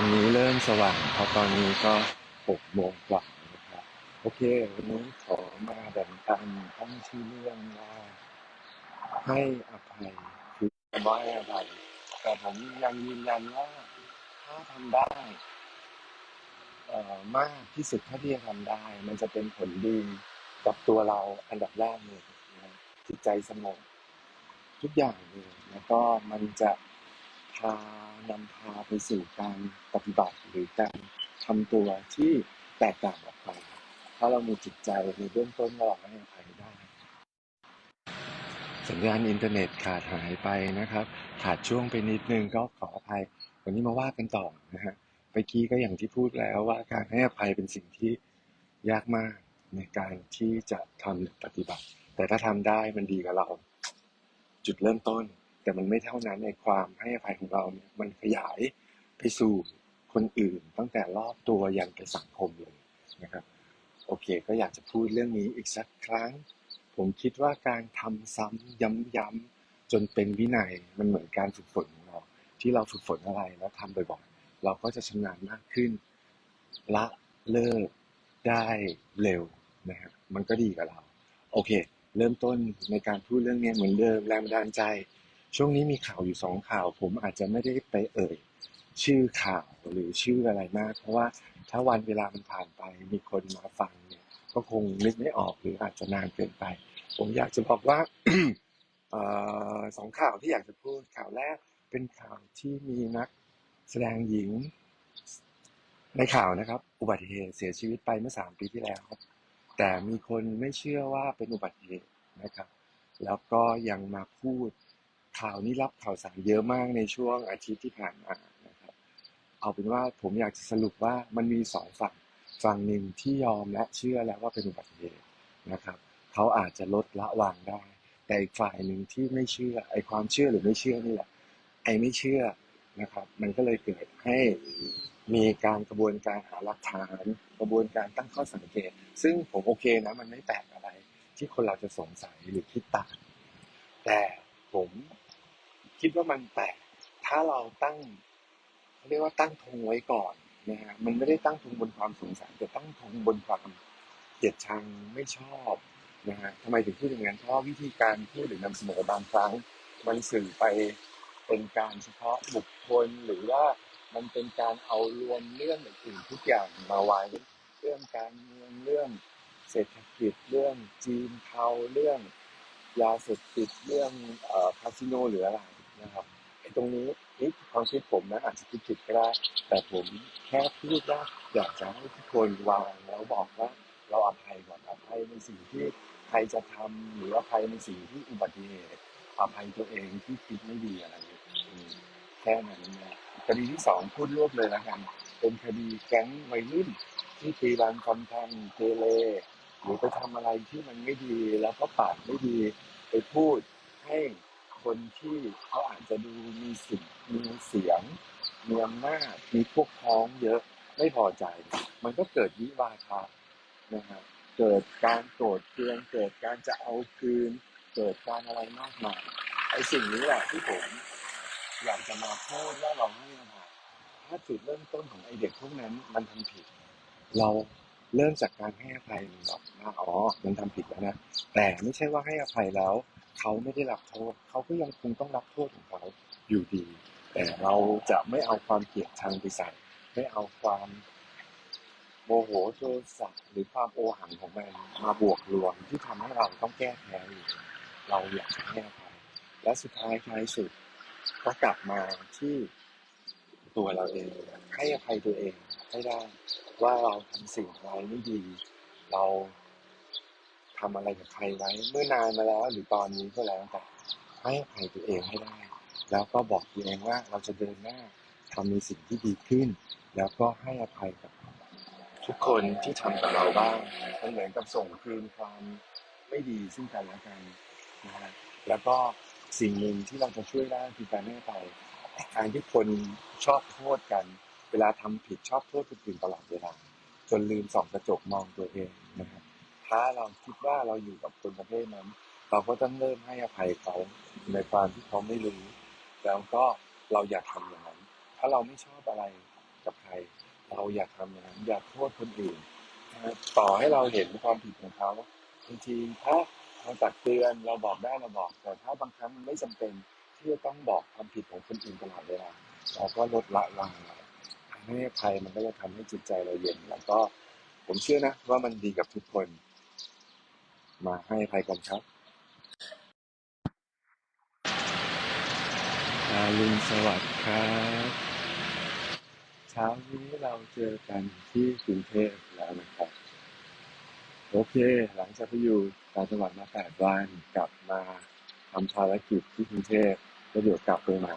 วันนี้เริ่มสว่างเพราะตอนนี้ก็หกโมงกว่านะครับ โอเค วันนี้ขอมาแบ่งปันตั้งชื่เรื่องว่าให้อภัยคือไม่อภัยแต่ผมยังยืนยันว่าถ้าทำได้เอ่อมากที่สุดเท่าที่จะทำได้ มันจะเป็นผลดีกับตัวเราอันดับแรกเลยนะจิตใจสงบทุกอย่างเลยแล้วก็มันจะ พานำพาไปสู่การปฏิบัติหรือการทำตัวที่แตกต่างออกไป ถ้าเรามีจิตใจในเบื้องต้นเราให้อภัยได้สัญญาณอินเทอร์เน็ตขาดหายไปนะครับ ขาดช่วงไปนิดนึงก็ขออภัย วันนี้มาว่ากันต่อนะฮะเมื่อกี้ก็อย่างที่พูดแล้วว่าการให้อภัยเป็นสิ่งที่ยากมากในการที่จะทำหรือปฏิบัติ แต่ถ้าทำได้มันดีกับเรา จุดเริ่มต้น แต่มันไม่เท่านั้นในความให้อภัยของเราเนี่ยมันขยายไปสู่คนอื่นตั้งแต่รอบตัวยันไปสังคมเลยนะครับ โอเค ก็อยากจะพูดเรื่องนี้อีกสักครั้ง ผมคิดว่าการทำซ้ำย้ำๆจนเป็นวินัยมันเหมือนการฝึกฝนของเรา ที่เราฝึกฝนอะไรแล้วทำบ่อยๆเราก็จะชำนาญมากขึ้น ละเลิกได้เร็วนะฮะมันก็ดีกับเรา โอเค เริ่มต้นในการพูดเรื่องนี้เหมือนเดิมแรงบันดาลใจ ช่วงนี้มีข่าวอยู่สองข่าว ผมอาจจะไม่ได้ไปเอ่ย ชื่อข่าวหรือชื่ออะไรมาก เพราะว่าถ้าวันเวลามันผ่านไปมีคนมาฟังเนี่ย ก็คงนึกไม่ออกหรืออาจจะนานเกินไป ผมอยากจะบอกว่าออสองข่าวที่อยากจะพูดข่าวแรกเป็นข่าวที่มีนักแสดงหญิง ในข่าวนะครับ อุบัติเหตุเสียชีวิตไปเมื่อสามปีที่แล้วครับแต่มีคนไม่เชื่อว่าเป็นอุบัติเหตุนะครับ แล้วก็ยังมาพูด ข่าวนี้รับข่าวสารเยอะมากในช่วงอาทิตย์ที่ผ่านมานะครับ เอาเป็นว่าผมอยากจะสรุปว่ามันมีสองฝั่งฝั่งหนึ่งที่ยอมและเชื่อแล้วว่าเป็นอุบัติเหตุนะครับเขาอาจจะลดละวางได้ แต่อีกฝ่ายหนึ่งที่ไม่เชื่อไอ้ความเชื่อหรือไม่เชื่อนี่แหละไอ้ไม่เชื่อนะครับ มันก็เลยเกิดให้มีการกระบวนการหาหลักฐาน กระบวนการตั้งข้อสังเกต ซึ่งผมโอเคนะมันไม่แปลกอะไร ที่คนเราจะสงสัยหรือคิดต่างแต่ผม คิดว่ามันแปลกถ้าเราตั้งเรียกว่าตั้งธงไว้ก่อนนะฮะมันไม่ได้ตั้งธงบนความสงสัยแต่ตั้งธงบนความเกลียดชังไม่ชอบนะฮะทำไมถึงพูดอย่างนั้นเพราะวิธีการพูดหรือนำเสนอบางครั้งมันสื่อไปเป็นการเฉพาะบุคคลหรือว่ามันเป็นการเอารวมเรื่องอื่นทุกอย่างมาไว้ เรื่องการเมืองเรื่องเศรษฐกิจเรื่องจีนเทาเรื่องยาเสพติดเรื่องคาสิโนหรืออะไร นะครับไอ้ตรงนี้นี่ความคิดผมนะอาจจะคิดผิดก็ได้แต่ผมแค่พูดว่าอยากจะให้ทุกคนวางแล้วบอกว่าเราอภัยก่อนอภัยในสิ่งที่ใครจะทำหรืออภัยในสิ่งที่อุบัติเหตุอภัยตัวเองที่คิดไม่ดีอะไรอย่างเงี้ยแค่นั้นนะคดีที่สองพูดรวบเลยแล้วกันเป็นคดีแก๊งวัยรุ่นที่ตีรันคำแทงเกเรหรือไปทำอะไรที่มันไม่ดีแล้วก็ปากไม่ดีไปพูดให้ คนที่เขาอาจจะดูมีสิทธิ์มีเสียงมีอำนาจมีพวกพ้องเยอะไม่พอใจ มันก็เกิดวิวาทะนะฮะเกิดการโกรธเคืองเกิดการจะเอาคืน เกิดการอะไรมากมายไอ้สิ่งนี้แหละที่ผมอยากจะมาพูดว่าเราให้อภัยถ้าจุดเริ่มต้นของไอเด็กพวกนั้นมันทำผิด เราเริ่มจากการให้อภัยมันหรอกอ๋อมันทำผิดแล้วนะแต่ไม่ใช่ว่าให้อภัยแล้ว เขาไม่ได้รับโทษเขาก็ยังคงต้องรับโทษของเขาอยู่ดี แต่เราจะไม่เอาความเกลียดชังไปใส่ไม่เอาความโมโหโทสะหรือความโอหังของมันมาบวกรวมที่ทำให้เราต้องแก้แค้นอยู่เราอยากจะให้อภัยและสุดท้ายท้ายสุดก็กลับมาที่ตัวเราเอง ให้อภัยตัวเองให้ได้ว่าเราทำสิ่งอะไรไม่ดี เรา ทำอะไรกับใครไว้ เมื่อนานมาแล้วหรือตอนนี้ก็แล้วแต่ให้อภัยตัวเองให้ได้ แล้วก็บอกตัวเองว่าเราจะเดินหน้าทำในสิ่งที่ดีขึ้น แล้วก็ให้อภัยกับ ทุกคนที่ทำกับเราบ้างมันเหมือนกับส่งคืนความไม่ดีซึ่งกันและกันนะฮะแล้วก็สิ่งหนึ่งที่เราจะช่วยได้คือการให้อภัยการที่คนชอบโทษกัน เวลาทำผิดชอบโทษคนอื่นตลอดเวลาจนลืมส่องกระจกมองตัวเองนะครับ ถ้าเราคิดว่าเราอยู่กับคนประเภทนั้น เราก็ต้องเริ่มให้อภัยเขาในความที่เขาไม่รู้ แล้วก็เราอย่าทำอย่างนั้น ถ้าเราไม่ชอบอะไรกับใคร เราอยากทำอย่างนั้น อยากโทษคนอื่นนะต่อให้เราเห็นความผิดของเขาบางทีถ้าเราตักเตือนเราบอกได้เราบอก แต่ถ้าบางครั้งมันไม่จำเป็นที่จะต้องบอกความผิดของคนอื่นตลอดเวลาเราก็ลดละวางให้อภัยมันก็จะทำให้จิตใจเราเย็น แล้วก็ผมเชื่อนะว่ามันดีกับทุกคน มาให้อภัยกันครับอาลุณสวัสดิ์ครับ เช้านี้เราเจอกันที่กรุงเทพแล้วนะครับ โอเค หลังจากไปอยู่ต่างจังหวัดมาแปดวันกลับมาทำภารกิจที่กรุงเทพแล้วเดี๋ยวกลับไปใหม่